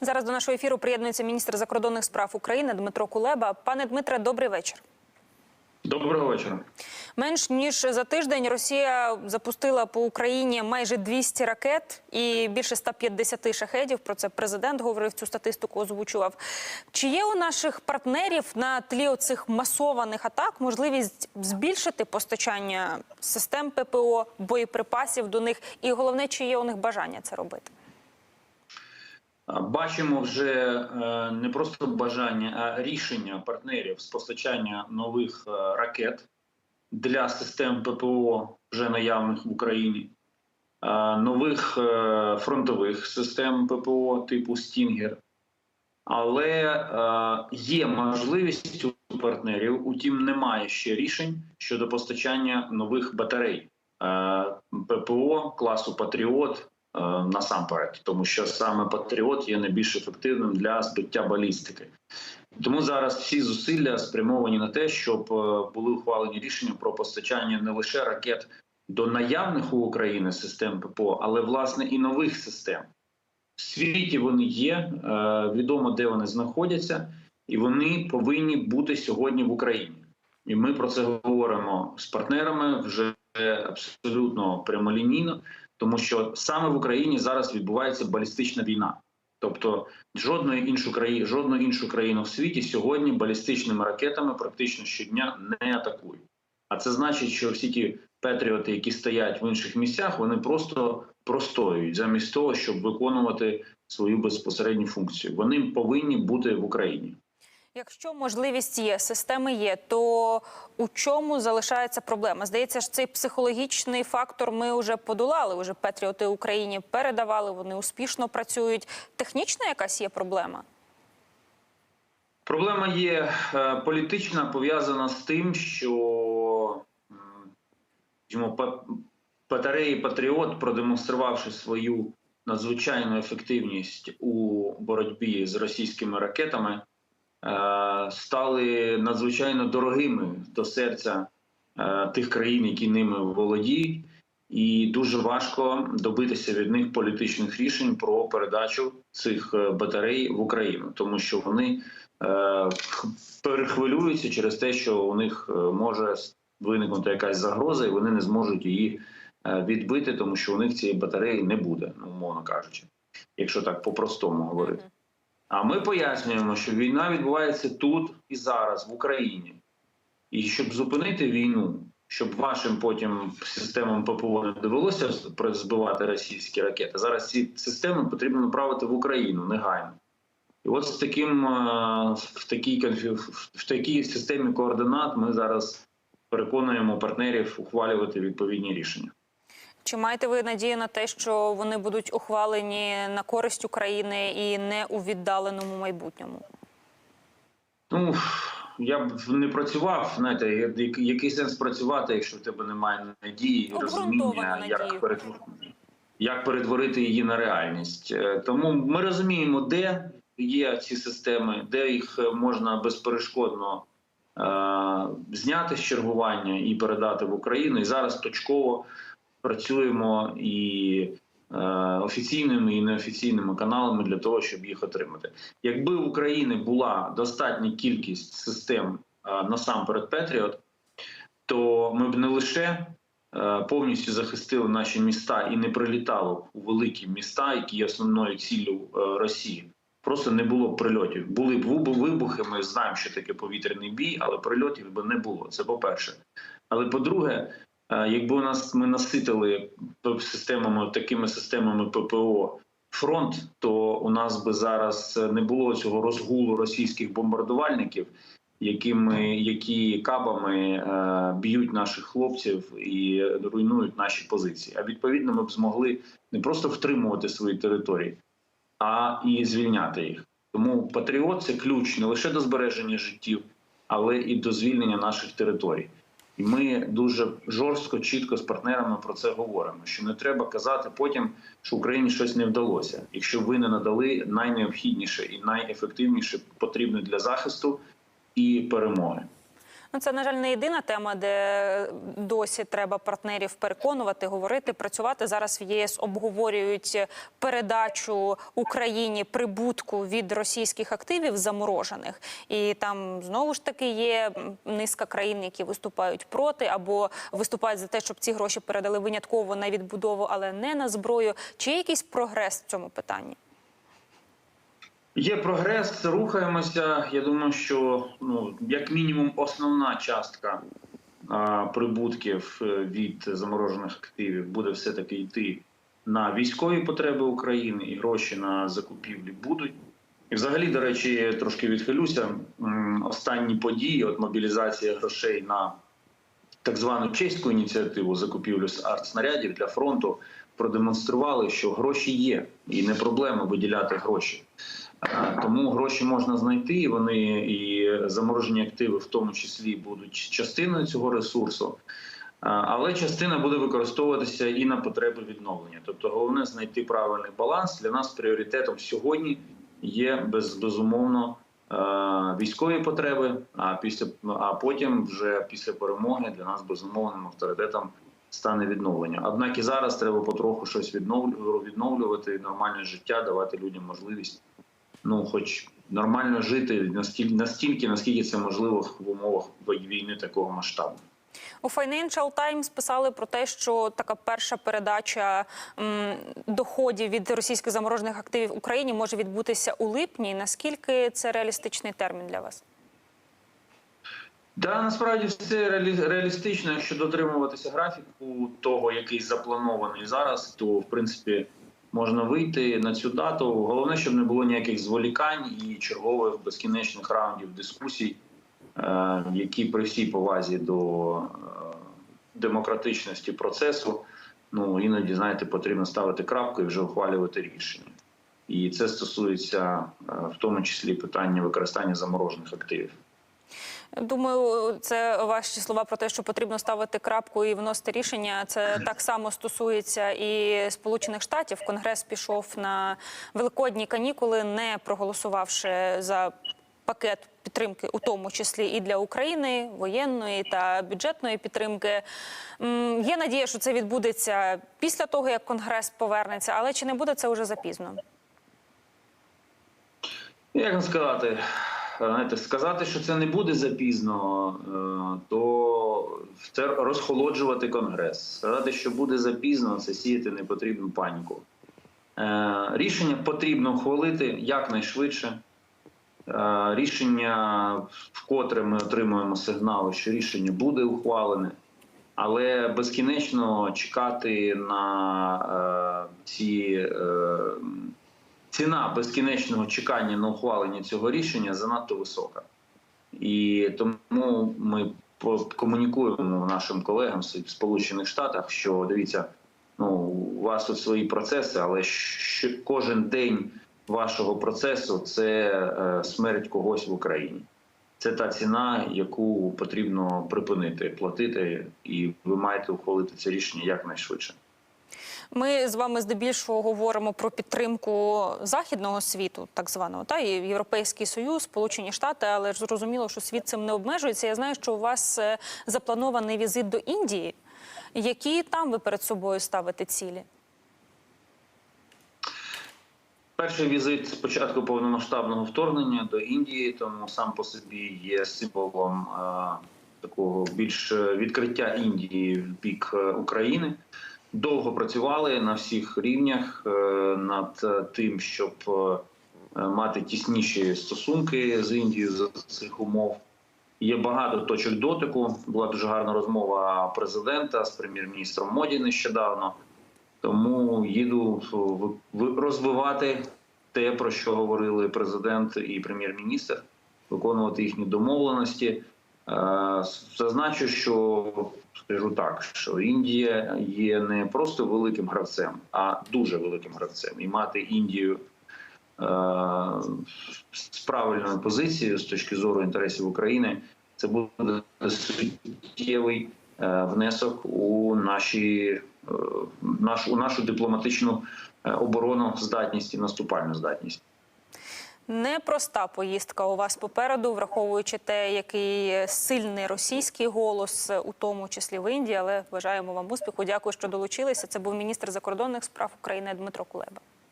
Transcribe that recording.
Зараз до нашого ефіру приєднується міністр закордонних справ України Дмитро Кулеба. Пане Дмитре, добрий вечір. Доброго вечора. Менш ніж за тиждень Росія запустила по Україні майже 200 ракет і більше 150 шахедів. Про це президент говорив цю статистику, озвучував. Чи є у наших партнерів на тлі оцих масованих атак можливість збільшити постачання систем ППО, боєприпасів до них? І головне, чи є у них бажання це робити? Бачимо вже е, не просто бажання, а рішення партнерів з постачання нових е, ракет для систем ППО вже наявних в Україні, нових е, фронтових систем ППО типу Стінгер. Але є можливість у партнерів, утім, немає ще рішень щодо постачання нових батарей ППО класу Патріот насамперед, тому що саме Патріот є найбільш ефективним для збиття балістики. Тому зараз всі зусилля спрямовані на те, щоб е, були ухвалені рішення про постачання не лише ракет до наявних у України систем ППО, але власне і нових систем. В світі вони є, е, відомо де вони знаходяться, і вони повинні бути сьогодні в Україні. І ми про це говоримо з партнерами вже абсолютно прямолінійно, тому що саме в Україні зараз відбувається балістична війна. Тобто жодної іншу країни, жодну іншу країну в світі сьогодні балістичними ракетами практично щодня не атакують. А це значить, що всі ті патріоти, які стоять в інших місцях, вони просто простоюють замість того, щоб виконувати свою безпосередню функцію. Вони повинні бути в Україні. Якщо можливість є, системи є, то у чому залишається проблема? Здається, ж цей психологічний фактор ми вже подолали. Уже Петріоти Україні передавали, вони успішно працюють. Технічна якась є проблема? Проблема є е, політична, пов'язана з тим, що м, скажімо, па- батареї Патріот, продемонструвавши свою надзвичайну ефективність у боротьбі з російськими ракетами, стали надзвичайно дорогими до серця е, тих країн, які ними володіють, і дуже важко добитися від них політичних рішень про передачу цих е, батарей в Україну, тому що вони е, перехвилюються через те, що у них е, може виникнути якась загроза, і вони не зможуть її е, відбити, тому що у них цієї батареї не буде, ну, умовно кажучи, якщо так по-простому говорити. А ми пояснюємо, що війна відбувається тут і зараз, в Україні. І щоб зупинити війну, щоб вашим потім системам ППО не довелося збивати російські ракети. Зараз ці системи потрібно направити в Україну негайно. І от з таким е, в такій в такій системі координат ми зараз переконуємо партнерів ухвалювати відповідні рішення. Чи маєте ви надію на те, що вони будуть ухвалені на користь України і не у віддаленому майбутньому? Ну я б не працював. Знаєте, який- сенс працювати, якщо в тебе немає надії і розуміння, як перетворити, як перетворити її на реальність. Е, Тому ми розуміємо, де є ці системи, де їх е, можна безперешкодно е, зняти з чергування і передати в Україну. І зараз точково працюємо і е, офіційними і неофіційними каналами для того, щоб їх отримати. Якби в Україні була достатня кількість систем е, насамперед Петріот, то ми б не лише е, повністю захистили наші міста і не прилітало у великі міста, які є основною ціллю Росії. Просто не було б прильотів. Були б вибу- вибухи. Ми знаємо, що таке повітряний бій, але прильотів би не було. Це по-перше. Але по-друге, якби у нас ми наситили системами такими системами ППО фронт, то у нас би зараз не було цього розгулу російських бомбардувальників, якими які кабами е, б'ють наших хлопців і руйнують наші позиції. А відповідно, ми б змогли не просто втримувати свої території, а і звільняти їх. Тому патріот це ключ не лише до збереження життів, але і до звільнення наших територій. І ми дуже жорстко, чітко з партнерами про це говоримо. Що не треба казати потім, що Україні щось не вдалося, якщо ви не надали найнеобхідніше і найефективніше потрібне для захисту і перемоги. Ну, це, на жаль, не єдина тема, де досі треба партнерів переконувати, говорити, працювати. Зараз в ЄС обговорюють передачу Україні прибутку від російських активів заморожених. І там знову ж таки є низка країн, які виступають проти або виступають за те, щоб ці гроші передали винятково на відбудову, але не на зброю. Чи є якийсь прогрес в цьому питанні? Є прогрес, рухаємося. Я думаю, що ну як мінімум основна частка а, прибутків е, від заморожених активів буде все таки йти на військові потреби України, і гроші на закупівлі будуть. І, взагалі, до речі, трошки відхилюся. Останні події, от мобілізація грошей на так звану чеську ініціативу закупівлю артснарядів для фронту продемонстрували, що гроші є, і не проблема виділяти гроші. Тому гроші можна знайти, і вони і заморожені активи, в тому числі, будуть частиною цього ресурсу. Але частина буде використовуватися і на потреби відновлення. Тобто, головне знайти правильний баланс. Для нас пріоритетом сьогодні є без безумовно е, військові потреби. А після а потім, вже після перемоги, для нас безумовним авторитетом стане відновлення. Однак і зараз треба потроху щось відновлю- відновлювати, нормальне життя, давати людям можливість ну, хоч нормально жити настільки, настільки, наскільки це можливо в умовах війни такого масштабу. У Financial Times писали про те, що така перша передача м, доходів від російських заморожених активів Україні може відбутися у липні. Наскільки це реалістичний термін для вас? Да, насправді все реалі- реалістично, якщо дотримуватися графіку того, який запланований зараз, то в принципі можна вийти на цю дату. Головне, щоб не було ніяких зволікань і чергових безкінечних раундів дискусій, е, які при всій повазі до е, демократичності процесу, ну іноді знаєте, потрібно ставити крапку і вже ухвалювати рішення. І це стосується е, в тому числі питання використання заморожених активів. Думаю, це ваші слова про те, що потрібно ставити крапку і вносити рішення. Це так само стосується і Сполучених Штатів. Конгрес пішов на великодні канікули, не проголосувавши за пакет підтримки, у тому числі і для України, воєнної та бюджетної підтримки. Є надія, що це відбудеться після того, як Конгрес повернеться, але чи не буде це вже запізно? Як сказати? Знаєте, сказати, що це не буде запізно, е, то це розхолоджувати конгрес. Сказати, що буде запізно, це сіяти непотрібну паніку. Е, Рішення потрібно ухвалити якнайшвидше. Е, Рішення, вкотре ми отримуємо сигнали, що рішення буде ухвалене, але безкінечно чекати на ці. Ціна безкінечного чекання на ухвалення цього рішення занадто висока. І тому ми комунікуємо нашим колегам з Сполучених Штатах, що дивіться, ну у вас тут свої процеси, але кожен день вашого процесу це е, смерть когось в Україні. Це та ціна, яку потрібно припинити платити, і ви маєте ухвалити це рішення якнайшвидше. Ми з вами здебільшого говоримо про підтримку західного світу, так званого, та і Європейський Союз, Сполучені Штати, але ж зрозуміло, що світ цим не обмежується. Я знаю, що у вас е, запланований візит до Індії. Які там ви перед собою ставите цілі? Перший візит з початку повномасштабного вторгнення до Індії, тому сам по собі є символом е, такого більш відкриття Індії в бік е, України. Довго працювали на всіх рівнях е, над тим, щоб е, мати тісніші стосунки з Індією за цих умов. Є багато точок дотику. Була дуже гарна розмова президента з прем'єр-міністром Моді нещодавно. Тому їду розвивати те, про що говорили президент і прем'єр-міністр, виконувати їхні домовленості. Е, Зазначу, що скажу так, що Індія є не просто великим гравцем, а дуже великим гравцем. І мати Індію е, з правильною позицією з точки зору інтересів України, це буде суттєвий е, внесок у наші е, наш, у нашу дипломатичну оборону здатність і наступальну здатність. Непроста поїздка у вас попереду, враховуючи те, який сильний російський голос, у тому числі в Індії. Але бажаємо вам успіху. Дякую, що долучилися. Це був міністр закордонних справ України Дмитро Кулеба.